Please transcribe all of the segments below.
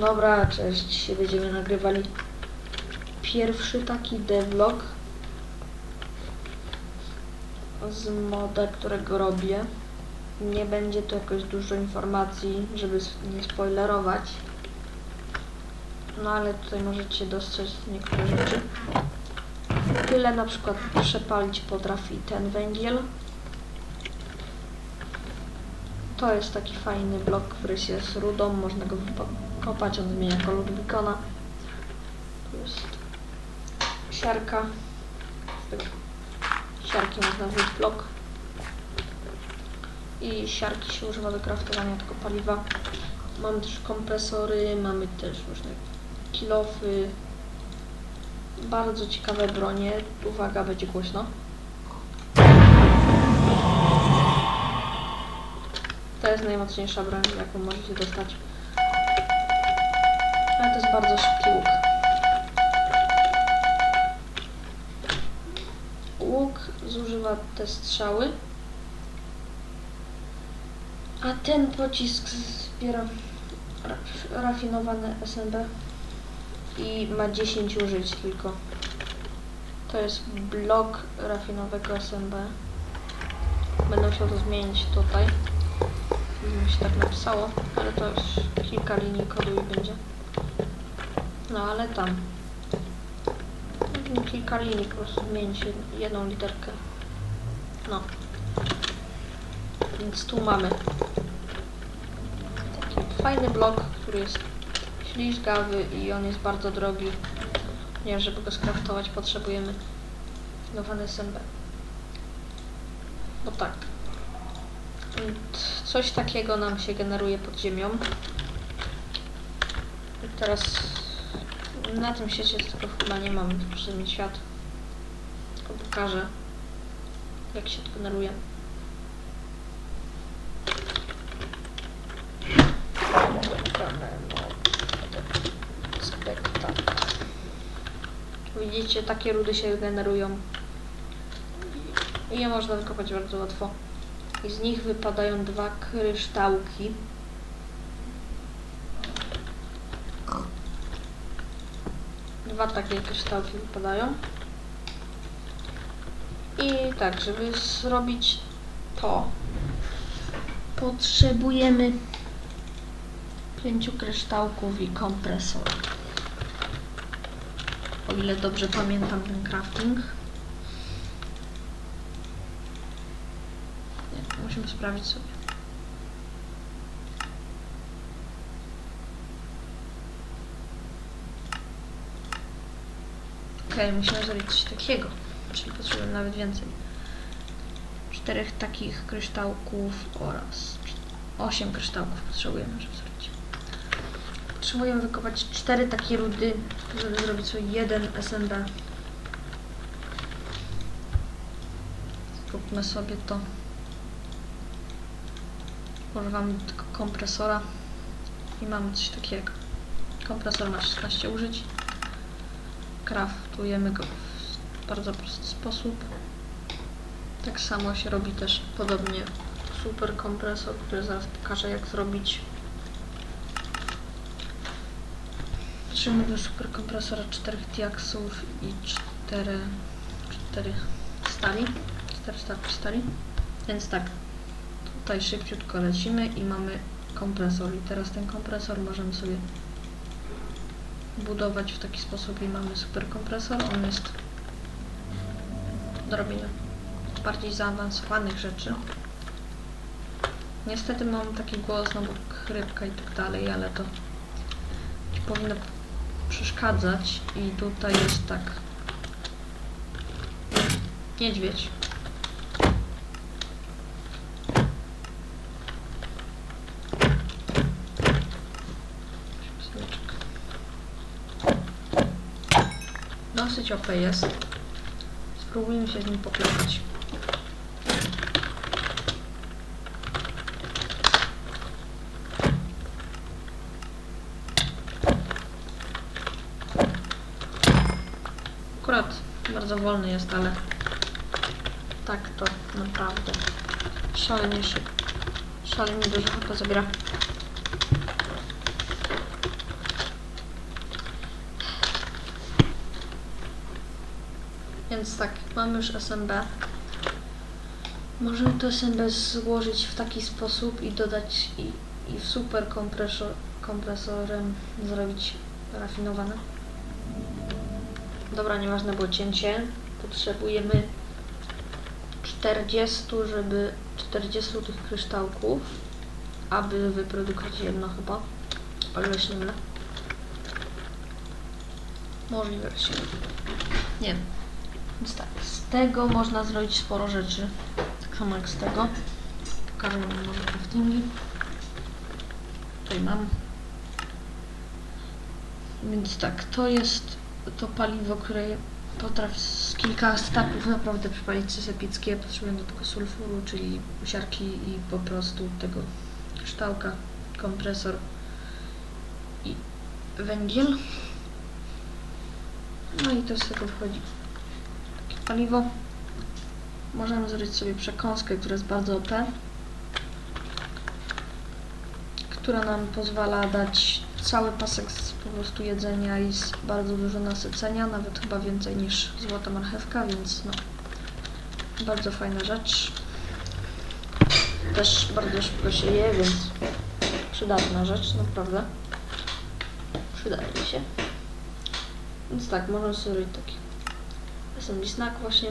Dobra, cześć. Dzisiaj będziemy nagrywali pierwszy taki devlog z moda, którego robię. Nie będzie to jakoś dużo informacji, żeby nie spoilerować. No ale tutaj możecie dostrzec niektóre rzeczy. Tyle na przykład przepalić potrafi ten węgiel. To jest taki fajny blok, który z rudą, można go kopać, on zmienia kolor bikona. Tu jest siarka. Siarki można wyjść blok. I siarki się używa do kraftowania tego paliwa. Mamy też kompresory, mamy też różne kilofy. Bardzo ciekawe bronie. Uwaga, będzie głośno. To jest najmocniejsza broń, jaką możecie dostać. Ale to jest bardzo szybki łuk. Łuk zużywa te strzały. A ten pocisk zbiera ra- rafinowane SNB i ma 10 użyć tylko. To jest blok rafinowego SNB. Będę musiał to zmienić tutaj mi się tak napisało, ale to już kilka linii kodu i będzie. No ale tam. Kilka linii po prostu zmienić jed- jedną literkę. No. Więc tu mamy taki fajny blok, który jest ślizgawy i on jest bardzo drogi. Nie, żeby go skraftować potrzebujemy nowany SMB. No tak. Coś takiego nam się generuje pod ziemią. I teraz na tym świecie tego chyba nie mamy, proszę mieć świat. Tylko pokażę, jak się to generuje. Widzicie, takie rudy się generują. I je można wykopać bardzo łatwo i z nich wypadają dwa kryształki. Dwa takie kryształki wypadają. I tak, żeby zrobić to, potrzebujemy pięciu kryształków i kompresor. O ile dobrze pamiętam ten crafting. Nie, musimy sprawdzić sobie. Okej, musimy zrobić coś takiego, czyli potrzebujemy nawet więcej. Czterech takich kryształków oraz osiem kryształków potrzebujemy, żeby zrobić. Potrzebujemy wykopać cztery takie rudy, żeby zrobić sobie jeden SMB. Zróbmy sobie to. Używamy tylko kompresora i mamy coś takiego. Kompresor ma 16 użyć. Kraftujemy go w bardzo prosty sposób. Tak samo się robi też podobnie super kompresor, który zaraz pokażę jak zrobić. Potrzebujemy do super kompresora 4 diaksów i 4, 4 stali. 4 stawki stali. Więc tak, Tutaj szybciutko lecimy i mamy kompresor. I teraz ten kompresor możemy sobie budować w taki sposób i mamy super kompresor. On jest do robienia bardziej zaawansowanych rzeczy. Niestety mam taki głos, no bo chrypka i tak dalej, ale to ci powinno przeszkadzać i tutaj jest tak niedźwiedź. Dosyć jest. Spróbujmy się z nim poklepać. Akurat bardzo wolny jest, ale tak to naprawdę szalenie szybko. Szalenie dużo HP zabiera. Więc tak, mamy już SMB. Możemy to SMB złożyć w taki sposób i dodać i, i w super kompresor, kompresorem zrobić rafinowane. Dobra, nieważne było cięcie. Potrzebujemy 40, żeby 40 tych kryształków, aby wyprodukować jedno chyba. O się nie. Możliwe, że się. Nie wiem. Więc tak, z tego można zrobić sporo rzeczy. Tak samo jak z tego. Pokażę wam może craftingi. Tutaj mam. Więc tak, to jest to paliwo, które potrafi z kilka staków naprawdę przypalić coś epickie. Potrzebujemy do tego sulfuru, czyli siarki i po prostu tego kształka, kompresor i węgiel. No i to z tego wchodzi paliwo. Możemy zrobić sobie przekąskę, która jest bardzo OP, która nam pozwala dać cały pasek z po prostu jedzenia i z bardzo dużo nasycenia, nawet chyba więcej niż złota marchewka, więc no, bardzo fajna rzecz. Też bardzo szybko się je, więc przydatna rzecz, naprawdę. Przydaje mi się. Więc tak, możemy sobie taki SMG snack właśnie.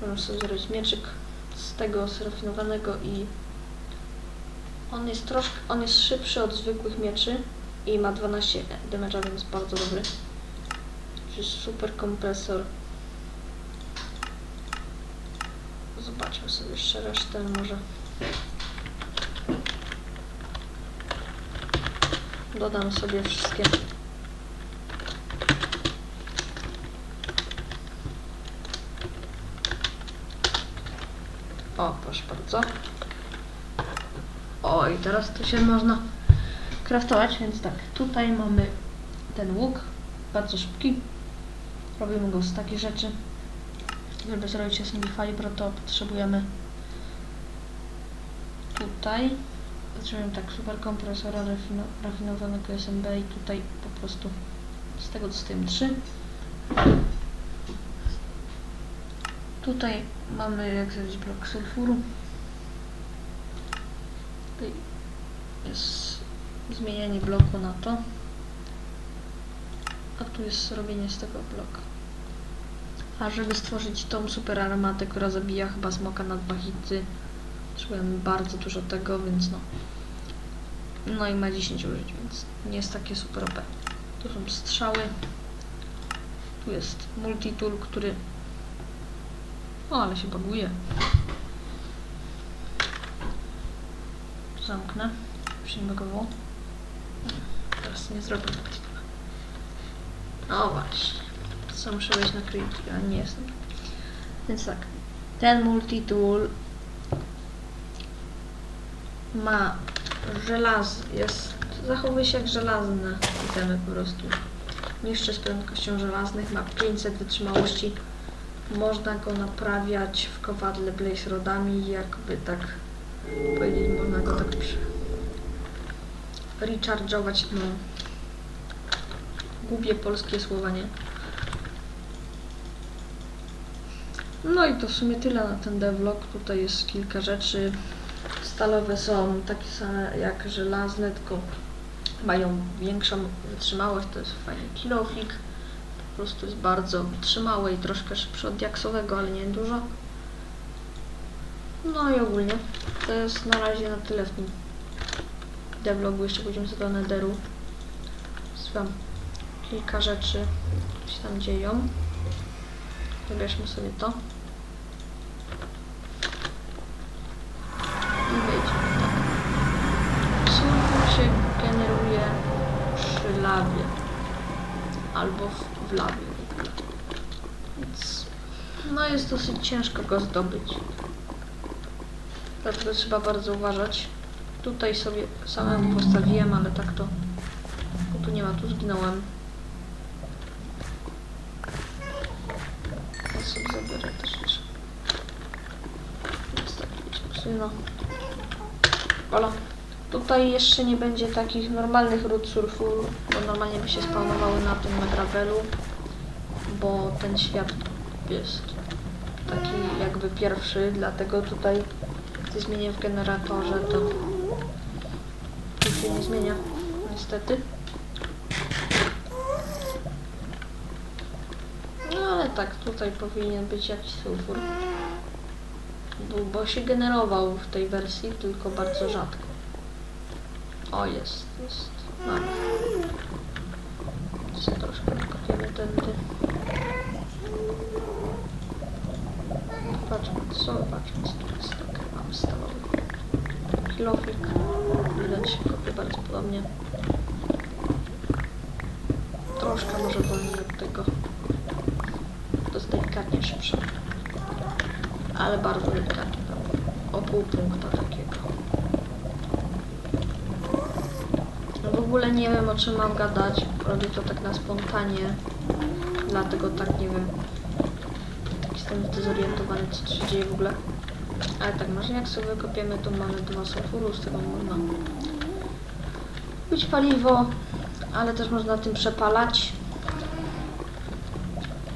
Możemy sobie zrobić mieczyk z tego serafinowanego i on jest troszkę, on jest szybszy od zwykłych mieczy i ma 12 damage'a, więc bardzo dobry. Czyli super kompresor. Zobaczmy sobie jeszcze resztę może. Dodam sobie wszystkie. O, proszę bardzo. O, i teraz to się można kraftować, więc tak, tutaj mamy ten łuk, bardzo szybki. Robimy go z takich rzeczy. Żeby zrobić SMB Fiber, to potrzebujemy tutaj potrzebujemy tak super kompresora rafino, rafinowanego SMB i tutaj po prostu z tego dostajemy 3. Tutaj mamy jak zrobić blok sulfuru. Tutaj jest zmienianie bloku na to. A tu jest robienie z tego bloku. A żeby stworzyć tą super armatę, która zabija chyba smoka na dwa hity, bardzo dużo tego, więc no. No i ma 10 użyć, więc nie jest takie super OP. Tu są strzały. Tu jest multitool, który... O, ale się baguje. Zamknę. Już nie bagowało. Teraz nie zrobię multitoola. No właśnie. Co muszę wejść na creative, a nie jestem. Więc tak. Ten multitool ma żelaz, jest, zachowuje się jak żelazne itemy po prostu. Niszczy z prędkością żelaznych, ma 500 wytrzymałości. Można go naprawiać w kowadle Blaze Rodami, jakby tak powiedzieć, można go tak przy... recharge'ować, no. Gubię polskie słowa, nie? No i to w sumie tyle na ten devlog. Tutaj jest kilka rzeczy. Stalowe są takie same jak żelazne, tylko mają większą wytrzymałość. To jest fajny kilofik. Po prostu jest bardzo wytrzymałe i troszkę szybsze od diaksowego, ale nie dużo. No i ogólnie to jest na razie na tyle w tym devlogu. Jeszcze pójdziemy sobie do Netheru. Wam kilka rzeczy się tam dzieją. Wybierzmy sobie to. W, ogóle. Więc no jest dosyć ciężko go zdobyć. Dlatego trzeba bardzo uważać. Tutaj sobie samemu postawiłem, ale tak to... Bo tu nie ma, tu zginąłem. Ja sobie zabiorę też rzeczy. Jest taki no. Ola. Tutaj jeszcze nie będzie takich normalnych ród surfu, bo normalnie by się spawnowały na tym na gravelu, bo ten świat jest taki jakby pierwszy, dlatego tutaj gdy zmienię w generatorze, to tu się nie zmienia, niestety. No ale tak, tutaj powinien być jakiś sulfur. Bo, bo się generował w tej wersji, tylko bardzo rzadko. O, jest, jest. Mamy. Sobie troszkę kopiemy tędy. Patrzmy, co patrzmy, co tu jest. Tak, mamy stalowy. Kilofik. Widać się kopie bardzo podobnie. Troszkę może wolniej od tego. To jest delikatnie szybsze. Ale bardzo delikatnie. O pół punkta takiego. No w ogóle nie wiem o czym mam gadać. Robię to tak na spontanie. Dlatego tak nie wiem. Jestem zdezorientowany co się dzieje w ogóle. Ale tak, może jak sobie wykopiemy, to mamy dwa sulfuru, z tego można być paliwo, ale też można tym przepalać.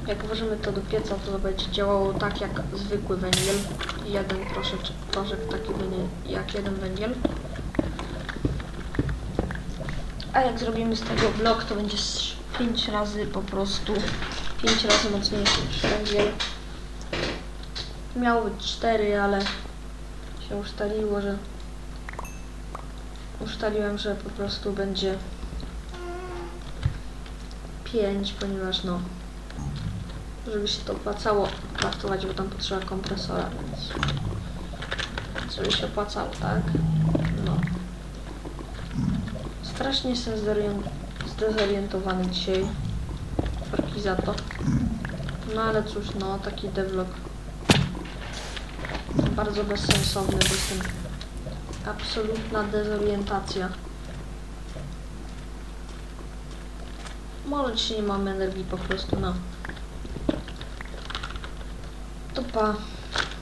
Jak włożymy to do pieca, to będzie działało tak jak zwykły węgiel. Jeden proszek, proszek taki węgiel, jak jeden węgiel. A jak zrobimy z tego blok, to będzie 5 razy po prostu 5 razy mocniejszy niż węgiel. Miało być 4, ale się ustaliło, że ustaliłem, że po prostu będzie 5, ponieważ no żeby się to opłacało traktować, bo tam potrzeba kompresora, więc żeby się opłacało, tak? Strasznie jestem zdezorien- zdezorientowany dzisiaj. Sorki za to. No ale cóż, no taki devlog bardzo bezsensowny, bo jestem absolutna dezorientacja. Może dzisiaj nie mamy energii po prostu, no. To pa.